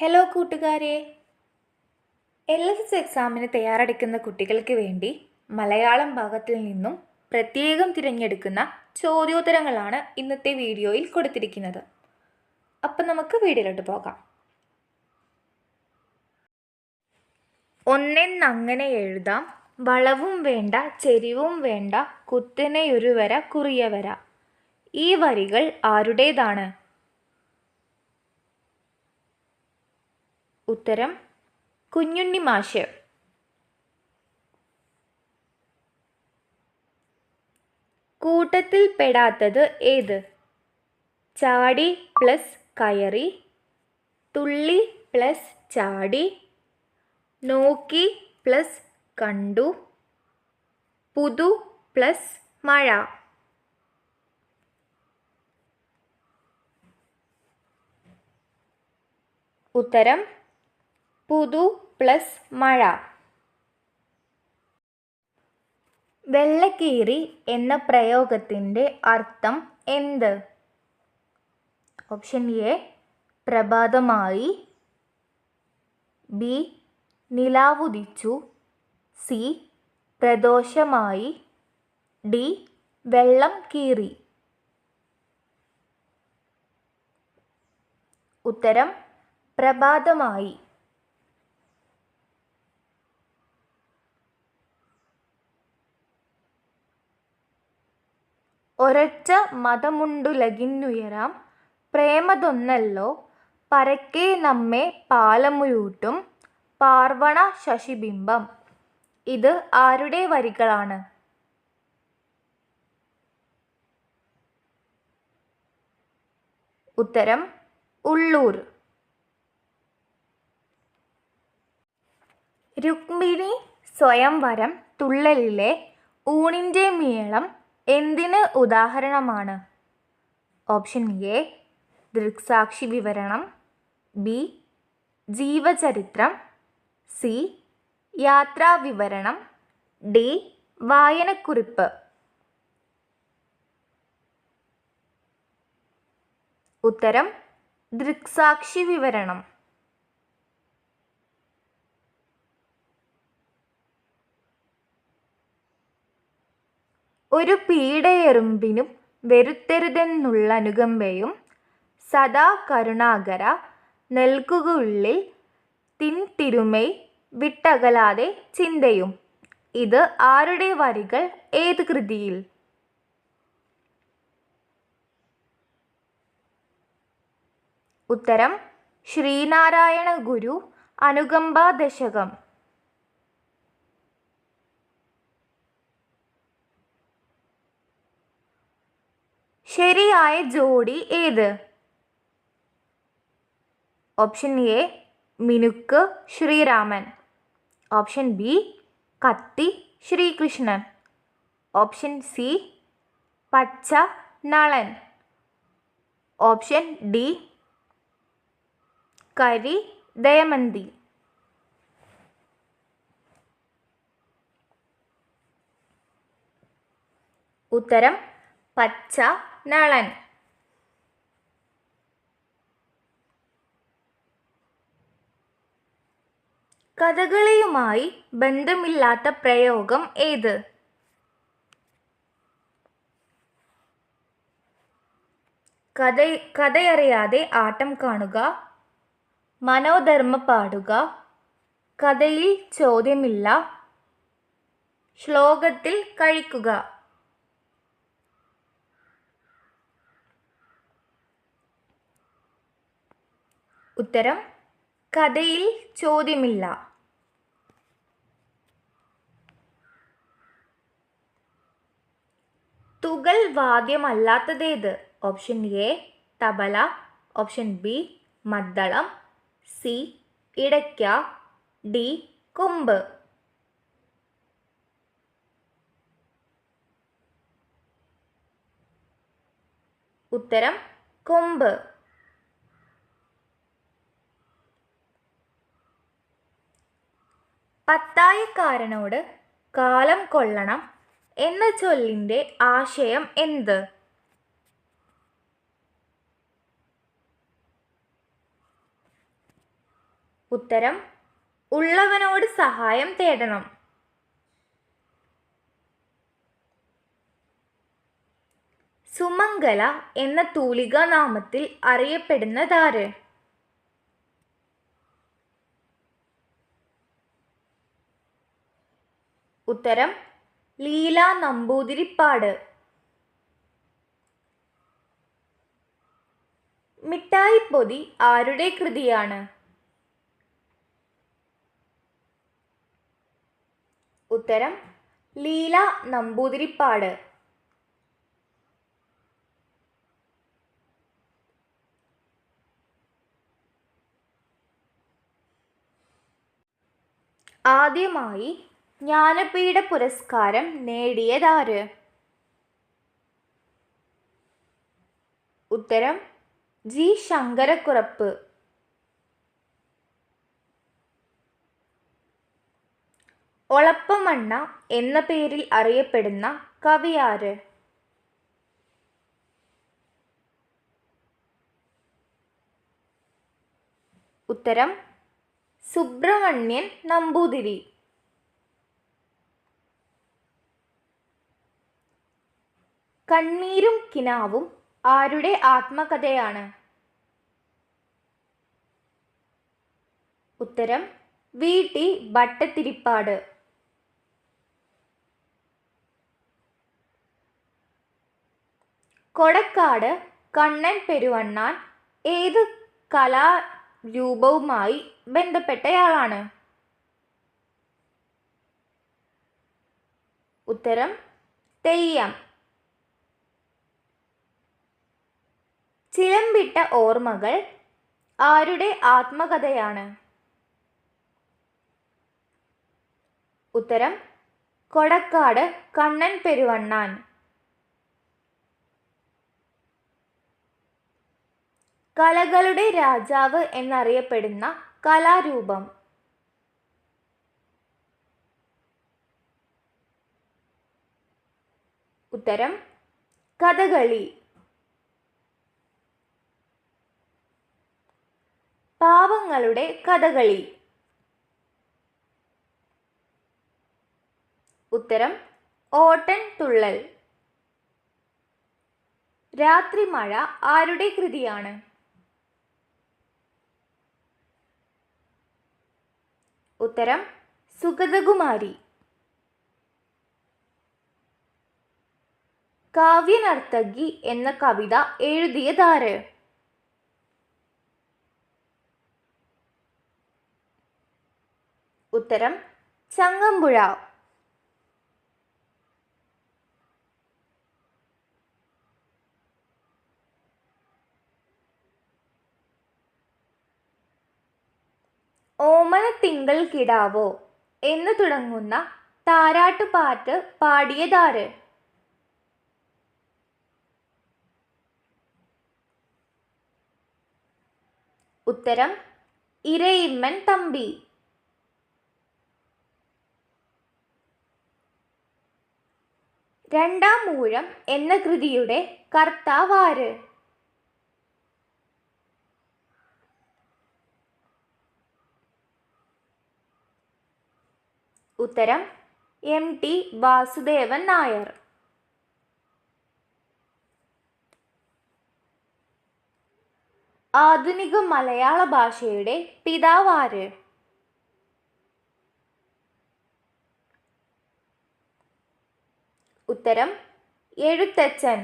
Hello കൂട്ടുകാരെ. L S S എക്സാമിന് തയ്യാറെടുക്കുന്ന കുട്ടികൾക്ക് വേണ്ടി മലയാളം ഭാഗത്തിൽ നിന്നും പ്രത്യേകം തിരഞ്ഞെടുക്കുന്ന ചോദ്യോത്തരങ്ങളാണ് ഇന്നത്തെ വീഡിയോയിൽ കൊടുത്തിരിക്കുന്നത്. അപ്പം നമുക്ക് വീഡിയോയിലോട്ട് പോകാം. ഒന്നെന്നങ്ങനെ എഴുതാം. വളവും വേണ്ട ചെരിവും വേണ്ട കുത്തനെയൊരു വര കുറിയ വര ഈ വരികൾ ആരുടേതാണ്? ഉത്തരം കുഞ്ഞുണ്ണി മാഷ് കൂട്ടത്തിൽ പെടാത്തത് ഏത്? ചാടി പ്ലസ് കയറി തുള്ളി പ്ലസ് ചാടി നോക്കി പ്ലസ് കണ്ടു പുതു പ്ലസ് മഴ. ഉത്തരം പുതു പ്ലസ് മഴ. വെള്ളക്കീറി എന്ന പ്രയോഗത്തിന്റെ അർത്ഥം എന്ത്? ഓപ്ഷൻ എ പ്രഭാതമായി. ബി നിലാവുദിച്ചു. സി പ്രദോഷമായി. ഡി വെള്ളം കീറി. ഉത്തരം പ്രഭാതമായി. ഒരൊറ്റ മതമുണ്ടുലകിന്നുയരാം പ്രേമതൊന്നല്ലോ പരക്കെ നമ്മെ പാലമുയൂട്ടും പാർവണ ശശിബിംബം. ഇത് ആരുടെ വരികളാണ്? ഉത്തരം ഉള്ളൂർ. രുക്മിണി സ്വയംവരം തുള്ളലിലെ ഊണിന്റെ മേളം എന്തിന് ഉദാഹരണമാണ്? ഓപ്ഷൻ എ ദൃക്സാക്ഷി വിവരണം. ബി ജീവചരിത്രം. സി യാത്രാവിവരണം ഡി വായനക്കുറിപ്പ്. ഉത്തരം ദൃക്സാക്ഷി വിവരണം. ഒരു പീഡയെറുമ്പിനും വരുത്തരുതെന്നുള്ള അനുകമ്പയും സദാ കരുണാകര നൽകുകയുള്ളിൽ തിൻതിരുമൈ വിട്ടകലാതെ ചിന്തയും. ഇത് ആരുടെ വരികൾ ഏത് കൃതിയിൽ? ഉത്തരം ശ്രീനാരായണ ഗുരു അനുകമ്പാ ദശകം ശരിയായ ജോഡി ഏത്? ഓപ്ഷൻ എ മിനുക്ക് ശ്രീരാമൻ. ഓപ്ഷൻ ബി കത്തി ശ്രീകൃഷ്ണൻ. ഓപ്ഷൻ സി പച്ച നളൻ. ഓപ്ഷൻ ഡി കരി ദയമന്തി. ഉത്തരം പച്ച നളൻ. കഥകളിയുമായി ബന്ധമില്ലാത്ത പ്രയോഗം ഏത്? കഥ കഥയറിയാതെ ആട്ടം കാണുക മനോധർമ്മ പാടുക കഥയിൽ ചോദ്യമില്ല ശ്ലോകത്തിൽ കഴിക്കുക. ഉത്തരം കഥയിൽ ചോദ്യമില്ല. തുകൽ വാദ്യമല്ലാത്തതേത്? Option A tabla. Option B മദ്ദളം. C ഇടയ്ക്ക. ഡി കൊമ്പ്. ഉത്തരം കൊമ്പ്. പത്തായക്കാരനോട് കാലം കൊള്ളണം എന്ന ചൊല്ലിന്റെ ആശയം എന്ത്? ഉത്തരം ഉള്ളവനോട് സഹായം തേടണം. സുമംഗല എന്ന തൂലികാ നാമത്തിൽ അറിയപ്പെടുന്നതാര്? ഉത്തരം ലീല നമ്പൂതിരിപ്പാട്. മിഠായിപ്പൊതി ആരുടെ കൃതിയാണ്? ഉത്തരം ലീല നമ്പൂതിരിപ്പാട്. ആദ്യമായി ജ്ഞാനപീഠ പുരസ്കാരം നേടിയതാര്? ഉത്തരം ജി. ശങ്കരക്കുറപ്പ്. ഒളപ്പമണ്ണ എന്ന പേരിൽ അറിയപ്പെടുന്ന കവിയാര് ഉത്തരം സുബ്രഹ്മണ്യൻ നമ്പൂതിരി. കണ്ണീരും കിനാവും ആരുടെ ആത്മകഥയാണ്? ഉത്തരം വി. ടി. ഭട്ടത്തിരിപ്പാട് കൊടക്കാട് കണ്ണൻ പെരുവണ്ണാൻ ഏത് കലാരൂപവുമായി ബന്ധപ്പെട്ടയാളാണ്? ഉത്തരം തെയ്യം. ചിലമ്പിട്ട ഓർമ്മകൾ ആരുടെ ആത്മകഥയാണ്? ഉത്തരം കൊടക്കാട് കണ്ണൻ പെരുവണ്ണാൻ. കലകളുടെ രാജാവ് എന്നറിയപ്പെടുന്ന കലാരൂപം. ഉത്തരം കഥകളി. പാവങ്ങളുടെ കഥകളി. ഉത്തരം ഓട്ടൻ തുള്ളൽ. രാത്രി മഴ ആരുടെ കൃതിയാണ്? ഉത്തരം സുഗതകുമാരി. കാവ്യനർത്തകി എന്ന കവിത എഴുതിയതാര് ഉത്തരം ചങ്ങമ്പുഴ. ഓമന തിങ്കൾ കിടാവോ എന്ന് തുടങ്ങുന്ന താരാട്ടുപാട്ട് പാടിയതാര്? ഉത്തരം ഇരയിമ്മൻ തമ്പി. രണ്ടാം മൂഴം എന്ന കൃതിയുടെ കർത്താവാര്? ഉത്തരം എം ടി വാസുദേവൻ നായർ. ആധുനിക മലയാള ഭാഷയുടെ പിതാവാര്? ഉത്തരം എഴുത്തച്ഛൻ.